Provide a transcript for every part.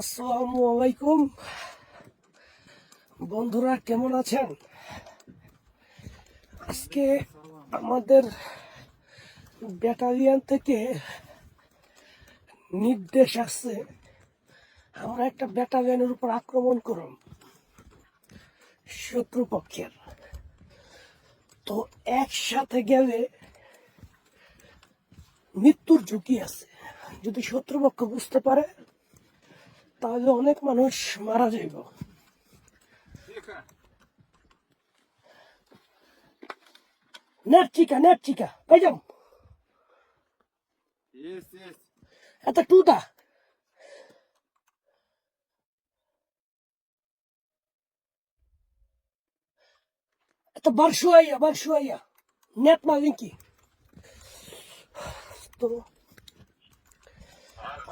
আসসালামু আলাইকুম। বন্ধুরা, কেমন আছেন? আজকে আমাদের ব্যাটালিয়ান থেকে নির্দেশ আসছে আমরা একটা ব্যাটালিয়ানের উপর আক্রমণ করুন শত্রুপক্ষের তো একসাথে গেলে মৃত্যুর ঝুঁকি আছে। যদি শত্রুপক্ষ বুঝতে পারে তাহলে অনেক মানুষ মারা যাইব নেট চিকা নেট চিকা পাইজাম Есть, есть. Это туда. Это большое, большое. Нет маленький. তো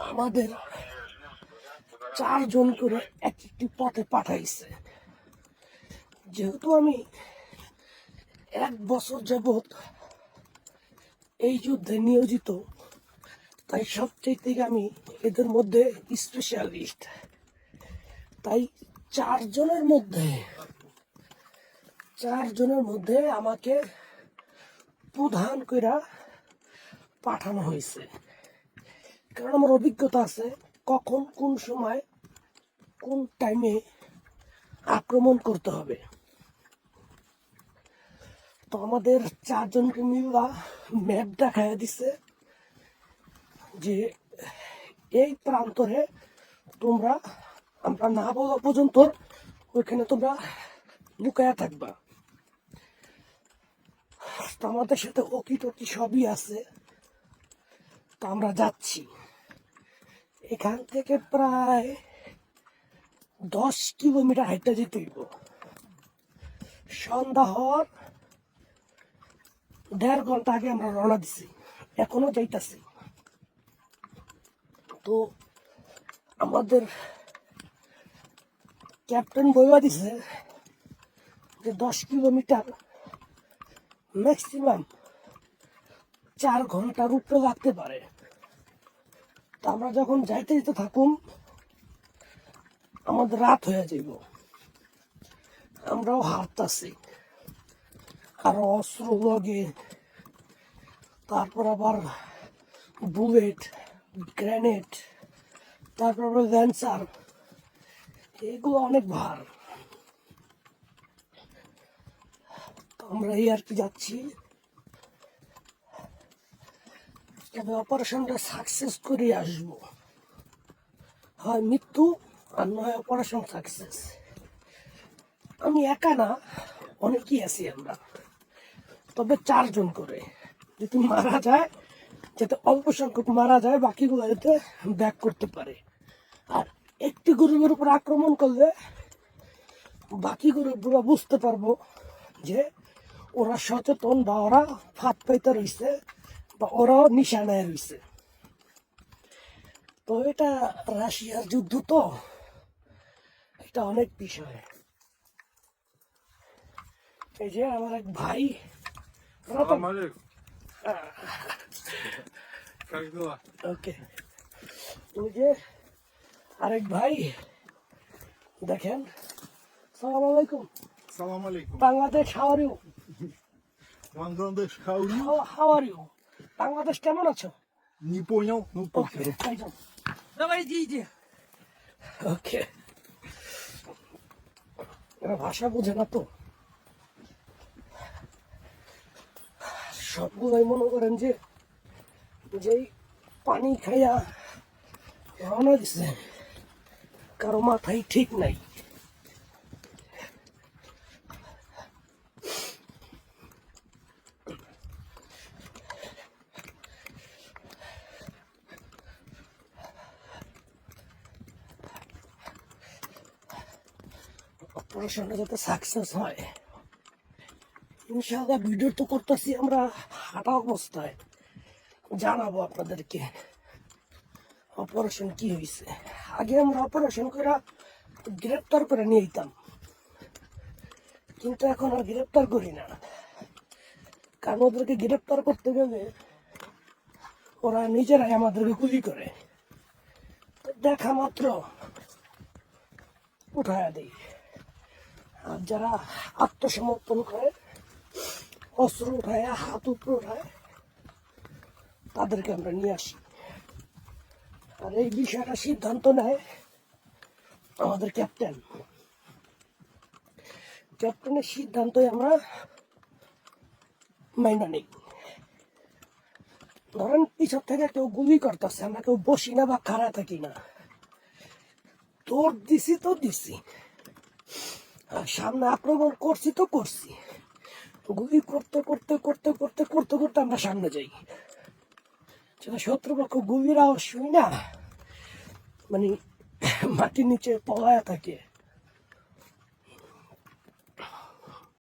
আমাদের চারজন করে এক একটি পথে পাঠাইছে। যেহেতু আমি এক বছর যাবৎ এই যুদ্ধে নিয়োজিত, তাই সবচেয়ে থেকে আমি এদের মধ্যে স্পেশালিস্ট তাই চারজনের মধ্যে চারজনের মধ্যে আমাকে প্রধান কইরা পাঠানো হয়েছে কারণ আমার অভিজ্ঞতা আছে কখন কোন সময় কোন টাইমে আক্রমণ করতে হবে? তো আমাদের চারজনকে মিলা ম্যাপ দেখায় দিছে যে এই প্রান্তরে তোমরা, আমরা না বলা পর্যন্ত ওইখানে তোমরা লুকায়া থাকবা। তো আমাদের সাথে ওকি টকি সবই আছে। তো আমরা যাচ্ছি। এখান থেকে প্রায় দশ কিলোমিটার হাইটে যেতে হইব। সন্ধ্যা হওয়ার দেড় ঘণ্টা আগে আমরা রওনা দিছি, এখনও যাইতাছি। তো আমাদের ক্যাপ্টেন বইবা দিছে যে দশ কিলোমিটার ম্যাক্সিমাম চার ঘণ্টার উপরে লাগতে পারে। আমরা যখন যাইতে যেতে থাকুম, আমাদের রাত হয়ে যাইব। আমরাও হারতাছি। আরও অস্ত্র লগে, তারপর আবার বুলেট, গ্রেনেড, তারপর আবার ল্যান্সার। এগুলো অনেক ভার। আমরা এই আর কি যাচ্ছি। তবে অপারেশনটা সাকসেস করে আসব। হয় মৃত্যু আর নয় অপারেশন সাকসেস আমি একা না, অনেকেই আছি আমরা। তবে চারজন করে। যদি মারা যায়, যাতে অল্প সংখ্যক মারা যায়, বাকিগুলো যাতে ব্যাক করতে পারে। আর একটি গ্রুপের উপর আক্রমণ করলে বাকি গ্রুপগুলো বুঝতে পারব যে ওরা সচেতন বা ওরা ফাঁদ পাইতে রইছে। বা ওরাও নিশানায় রয়েছে তো এটা রাশিয়ার যুদ্ধ তো এটা অনেক বিষয় এই যে আমার এক ভাই ওকে ওই যে আরেক ভাই দেখেন সালাম আলাইকুম সালাম আলাইকুম Bangladesh হাওয়ারিও Bangladesh হাওয়ারিও হাওয়ারিও are you? How are you Bangladesh কেমন আছো Не понял? Ну, ওকে похеру. пойдем Давай, иди, иди. ওকে এরা ভাষা বোঝে না তো সবগুলোই মনে করেন যে যেই পানি খাইয়া রওনা দিছে কারো মাথায় ঠিক নাই অপারেশনটা যাতে সাকসেস হয়। ইনশাআল্লাহ ভিডিও তো করতেছি আমরা হাঁটা অবস্থায়। জানাব আপনাদেরকে অপারেশন কি হয়েছে আগে আমরা অপারেশন করে গ্রেপ্তার করে নিয়ে যেতাম কিন্তু এখন আর গ্রেপ্তার করি না। কারণ ওদেরকে গ্রেপ্তার করতে গেলে ওরা নিজেরাই আমাদেরকে গুলি করে। দেখা মাত্র, উঠায় আর যারা আত্মসমর্পণ করে, অস্ত্র উঠায়, হাত উপরে উঠায়, তাদেরকে আমরা নিয়ে আসি। আর এই বিষয়টা সিদ্ধান্ত নেয় আমাদের ক্যাপ্টেন। ক্যাপ্টেনের সিদ্ধান্তই আমরা মাইনা নেই। ধরেন, পিছন থেকে কেউ গুলি করতেছে, আমরা কেউ বসি না বা খাড়া থাকি না। তোর দিছি তো দিছি। সামনে আক্রমণ করছি তো করছি। গুলি করতে করতে করতে করতে করতে করতে আমরা সামনে যাই। সেটা শত্রুপক্ষ গুলির আওয়াজ শুনি না মানে মাটির নিচে পলায়া থাকে।